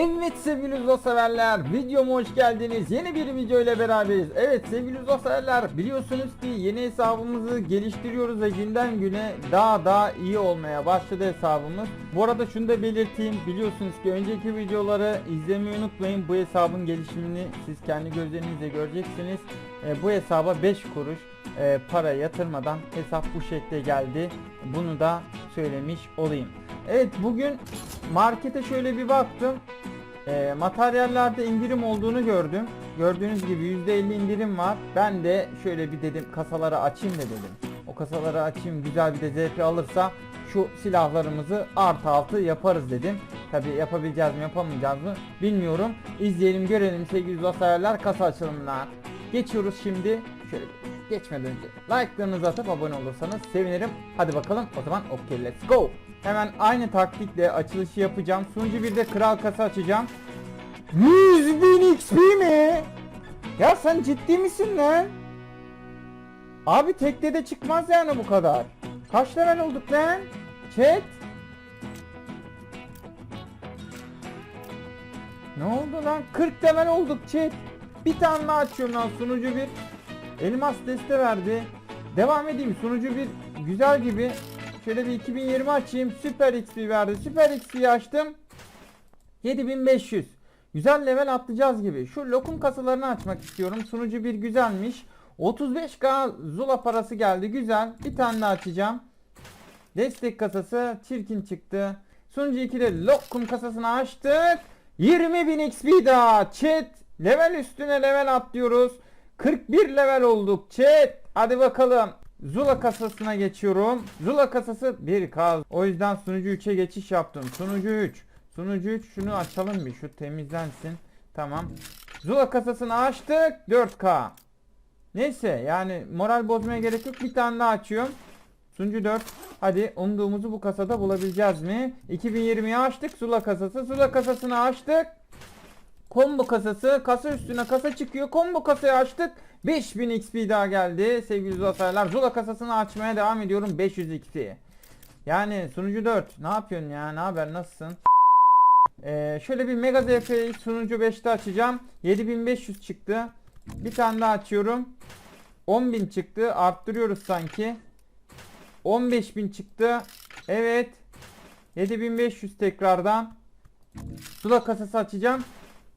Evet sevgili Uzo severler videoma hoş geldiniz. Yeni bir video ile beraberiz. Evet sevgili Uzo severler biliyorsunuz ki yeni hesabımızı geliştiriyoruz ve günden güne daha daha iyi olmaya başladı hesabımız. Bu arada şunu da belirteyim. Biliyorsunuz ki önceki videoları izlemeyi unutmayın. Bu hesabın gelişimini siz kendi gözlerinizle göreceksiniz. E, bu hesaba 5 kuruş e, para yatırmadan hesap bu şekilde geldi. Bunu da söylemiş olayım. Evet bugün markete şöyle bir baktım. E, materyallerde indirim olduğunu gördüm. Gördüğünüz gibi %50 indirim var. Ben de şöyle bir dedim kasaları açayım da dedim. O kasaları açayım güzel bir de ZP alırsa şu silahlarımızı artı altı yaparız dedim. Tabi yapabileceğiz mi yapamayacağız mı bilmiyorum. İzleyelim görelim sevgili dostlar kasa açılımına. Geçiyoruz şimdi. Şöyle geçmeden önce like'larınızı atıp abone olursanız sevinirim. Hadi bakalım o zaman okey let's go. Hemen aynı taktikle açılışı yapacağım. Sunucu bir de kral kasa açacağım. 100 bin XP mi? Ya sen ciddi misin lan? Abi tekte de çıkmaz yani bu kadar. Kaç level olduk lan? Chat. Ne oldu lan? 40 level olduk chat. Bir tane açıyorum lan sunucu bir. Elmas deste verdi. Devam edeyim sunucu bir güzel gibi. Şöyle bir 2020 açayım. Süper XP verdi. Süper XP'yi açtım. 7500. Güzel level atlayacağız gibi. Şu lokum kasalarını açmak istiyorum. Sunucu bir güzelmiş. 35k Zula parası geldi. Güzel. Bir tane daha açacağım. Destek kasası çirkin çıktı. Sunucu 2'de lokum kasasını açtık. 20.000 XP daha. Chat. Level üstüne level atlıyoruz. 41 level olduk. Chat. Hadi bakalım. Zula kasasına geçiyorum. Zula kasası 1K. O yüzden sunucu 3'e geçiş yaptım. Sunucu 3. Sunucu 3 şunu açalım bir. Şu temizlensin. Tamam. Zula kasasını açtık. 4K. Neyse yani moral bozmaya gerek yok. Bir tane daha açıyorum. Sunucu 4. Hadi umduğumuzu bu kasada bulabileceğiz mi? 2020'yi açtık. Zula kasası. Zula kasasını açtık. Combo kasası. Kasa üstüne kasa çıkıyor. Combo kasayı açtık. 5000 XP daha geldi. Sevgili Zula Zula kasasını açmaya devam ediyorum. 500 XP. Yani sunucu 4. Ne yapıyorsun ya? Ne haber? Nasılsın? Ee, şöyle bir Mega ZP'yi sunucu 5'te açacağım. 7500 çıktı. Bir tane daha açıyorum. 10.000 çıktı. Arttırıyoruz sanki. 15.000 çıktı. Evet. 7500 tekrardan. Sula kasası açacağım.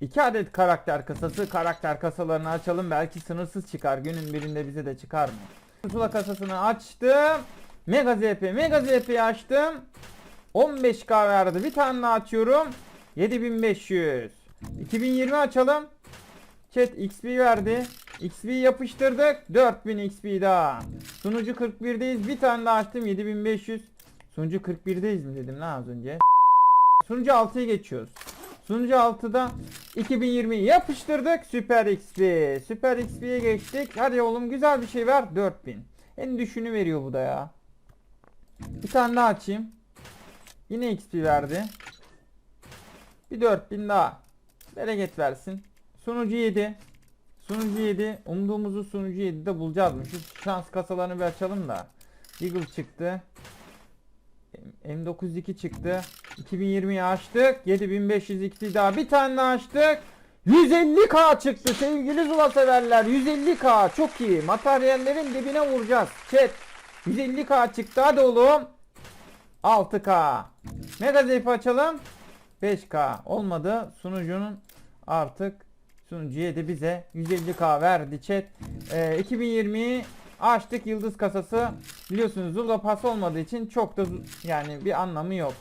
2 adet karakter kasası. Karakter kasalarını açalım. Belki sınırsız çıkar. Günün birinde bize de çıkar mı? Sula kasasını açtım. Mega ZP. Mega ZP'yi açtım. 15k verdi. Bir tane daha açıyorum. 7500. 2020 açalım. Chat XP verdi. XP yapıştırdık. 4000 XP daha. Sunucu 41'deyiz. Bir tane daha açtım. 7500. Sunucu 41'deyiz mi dedim lan az önce. Sunucu 6'ya geçiyoruz. Sunucu 6'da 2020'yi yapıştırdık. Süper XP. Süper XP'ye geçtik. Hadi oğlum güzel bir şey ver. 4000. En düşünü veriyor bu da ya. Bir tane daha açayım. Yine XP verdi. Bir 4000 daha. Bereket versin. Sunucu 7. Sunucu 7. Umduğumuzu sunucu 7'de bulacağız? Şu şans kasalarını bir açalım da. Eagle çıktı. M92 çıktı. 2020'yi açtık. 7500 XP daha bir tane daha açtık. 150k çıktı sevgili Zula severler. 150k çok iyi. Materyallerin dibine vuracağız. Chat. 150k çıktı hadi oğlum. 6k. Mega zayıf açalım. 5k. Olmadı. Sunucunun artık sunucu 7 bize 150k verdi chat. Ee, 2020'yi açtık yıldız kasası. Biliyorsunuz Zula pas olmadığı için çok da yani bir anlamı yok.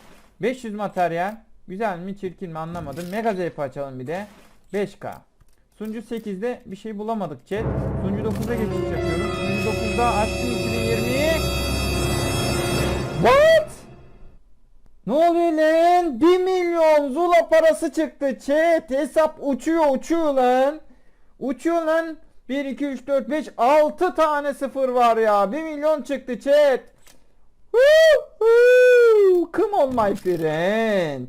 500 materyal. Güzel mi çirkin mi anlamadım. Mega zayıf açalım bir de. 5k. Sunucu 8'de bir şey bulamadık chat. Sunucu 9'a geçiş yapıyorum. Sunucu 9'da açtım 2020'yi. What? Ne oluyor lan? 1 milyon Zula parası çıktı chat. Hesap uçuyor uçuyor lan. Uçuyor lan. 1, 2, 3, 4, 5, 6 tane sıfır var ya. 1 milyon çıktı chat. Come on my friend.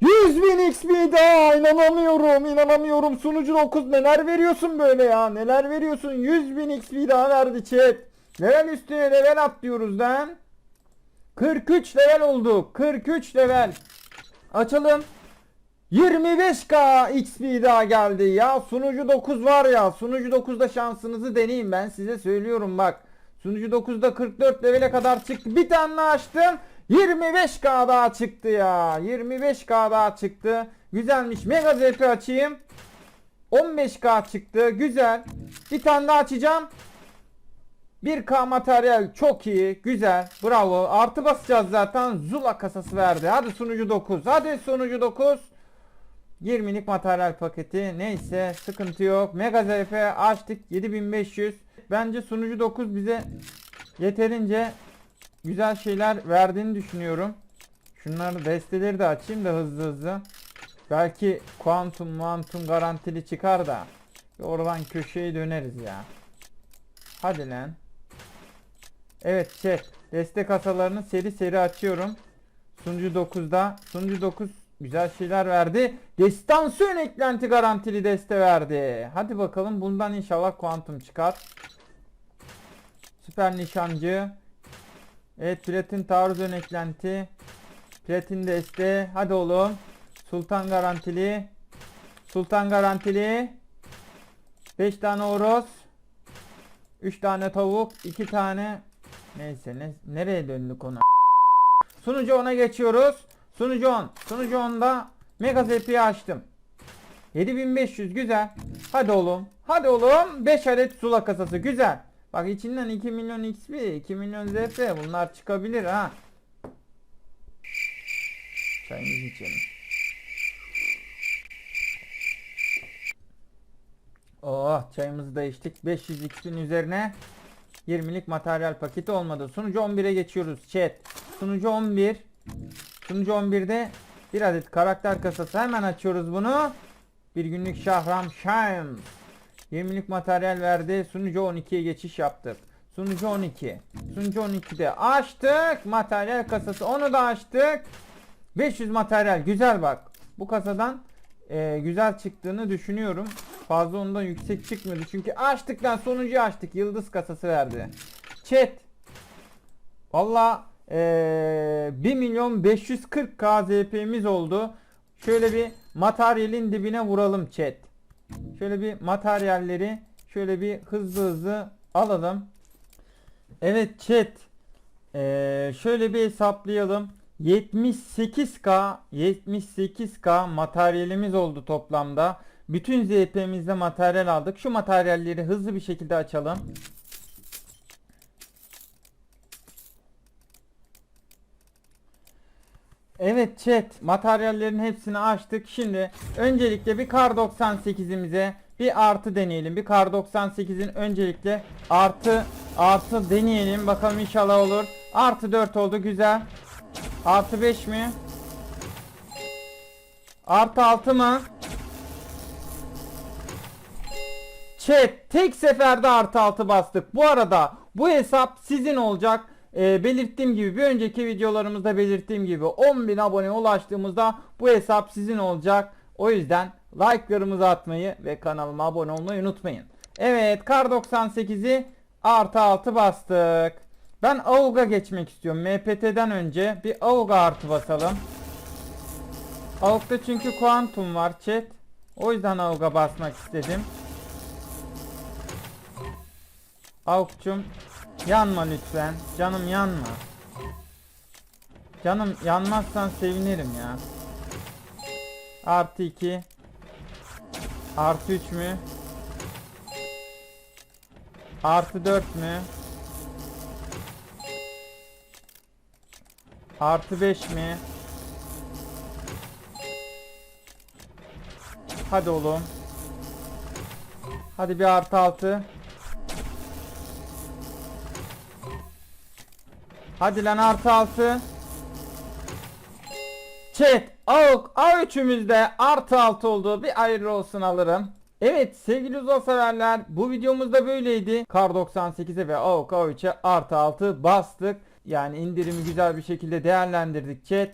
100 bin XP daha inanamıyorum inanamıyorum sunucu 9 neler veriyorsun böyle ya neler veriyorsun 100 bin XP daha verdi chat level üstüne level atlıyoruz lan 43 level olduk 43 level açalım 25k XP daha geldi ya. Sunucu 9 var ya. Sunucu 9'da şansınızı deneyin ben size söylüyorum bak. Sunucu 9'da 44 levele kadar çıktı. Bir tane açtım. 25k daha çıktı ya. 25k daha çıktı. Güzelmiş. Mega ZP açayım. 15k çıktı. Güzel. Bir tane daha açacağım. 1K materyal çok iyi. Güzel. Bravo. Artı basacağız zaten. Zula kasası verdi. Hadi sunucu 9. Hadi sunucu 9. 20'lik materyal paketi. Neyse sıkıntı yok. Mega ZF açtık. 7500. Bence sunucu 9 bize yeterince güzel şeyler verdiğini düşünüyorum. Şunları desteleri de açayım da hızlı hızlı. Belki kuantum muantum garantili çıkar da oradan köşeyi döneriz ya. Hadi lan. Evet chat. Destek kasalarını seri seri açıyorum. Sunucu 9'da. Sunucu 9 güzel şeyler verdi. Destansiyon eklenti garantili deste verdi. Hadi bakalım bundan inşallah kuantum çıkar. Süper nişancı. Evet platin taarruz ön eklenti. Platin deste. Hadi oğlum. Sultan garantili. Sultan garantili. 5 tane oros. 3 tane tavuk. 2 tane. Neyse ne, nereye döndük ona? Sunucu 10'a geçiyoruz. Sunucu 10. Sunucu 10'da Mega ZP'yi açtım. 7500 güzel. Hadi oğlum. Hadi oğlum. 5 adet sula kasası güzel. Bak içinden 2 milyon XP, 2 milyon ZP bunlar çıkabilir ha. Çayımızı içelim. Oh çayımızı da içtik. 500 XP'nin üzerine 20'lik materyal paketi olmadı. Sunucu 11'e geçiyoruz chat. Sunucu 11. Sunucu 11'de bir adet karakter kasası. Hemen açıyoruz bunu. Bir günlük Şahram Shams. 20'lik materyal verdi. Sunucu 12'ye geçiş yaptık. Sunucu 12. Sunucu 12'de açtık. Materyal kasası. Onu da açtık. 500 materyal. Güzel bak. Bu kasadan e, güzel çıktığını düşünüyorum. Fazla ondan yüksek çıkmadı. Çünkü açtıktan sonuncuyu açtık. Yıldız kasası verdi. Chat. Valla e, 1 milyon 540 k ZP'miz oldu. Şöyle bir materyalin dibine vuralım chat. Şöyle bir materyalleri şöyle bir hızlı hızlı alalım. Evet chat. Ee, şöyle bir hesaplayalım. 78k 78k materyalimiz oldu toplamda. Bütün ZP'mizde materyal aldık. Şu materyalleri hızlı bir şekilde açalım. Evet chat materyallerin hepsini açtık. Şimdi öncelikle bir kar 98'imize bir artı deneyelim. Bir kar 98'in öncelikle artı artı deneyelim. Bakalım inşallah olur. Artı 4 oldu güzel. Artı 5 mi? Artı 6 mı? Chat tek seferde artı 6 bastık. Bu arada bu hesap sizin olacak. Ee, belirttiğim gibi bir önceki videolarımızda belirttiğim gibi 10.000 abone ulaştığımızda bu hesap sizin olacak. O yüzden like'larımızı atmayı ve kanalıma abone olmayı unutmayın. Evet kar 98'i artı 6 bastık. Ben AUG'a geçmek istiyorum. MPT'den önce bir AUG'a artı basalım. AUG'da çünkü kuantum var chat. O yüzden AUG'a basmak istedim. AUG'cum yanma lütfen. Canım yanma. Canım yanmazsan sevinirim ya. Artı 2. Artı 3 mü? Artı 4 mü? Artı 5 mi? Hadi oğlum. Hadi bir artı 6. Hadi lan artı 6. Chat AUK A3'ümüzde artı 6 oldu. Bir hayırlı olsun alırım. Evet sevgili uzun severler bu videomuzda böyleydi. Kar 98'e ve AUK A3'e artı 6 bastık. Yani indirimi güzel bir şekilde değerlendirdik chat.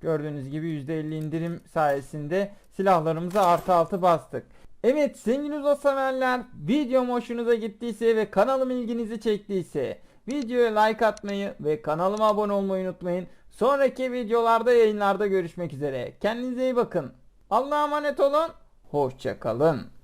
Gördüğünüz gibi %50 indirim sayesinde silahlarımıza artı 6 bastık. Evet sevgili uzun severler videom hoşunuza gittiyse ve kanalım ilginizi çektiyse videoya like atmayı ve kanalıma abone olmayı unutmayın. Sonraki videolarda yayınlarda görüşmek üzere. Kendinize iyi bakın. Allah'a emanet olun. Hoşça kalın.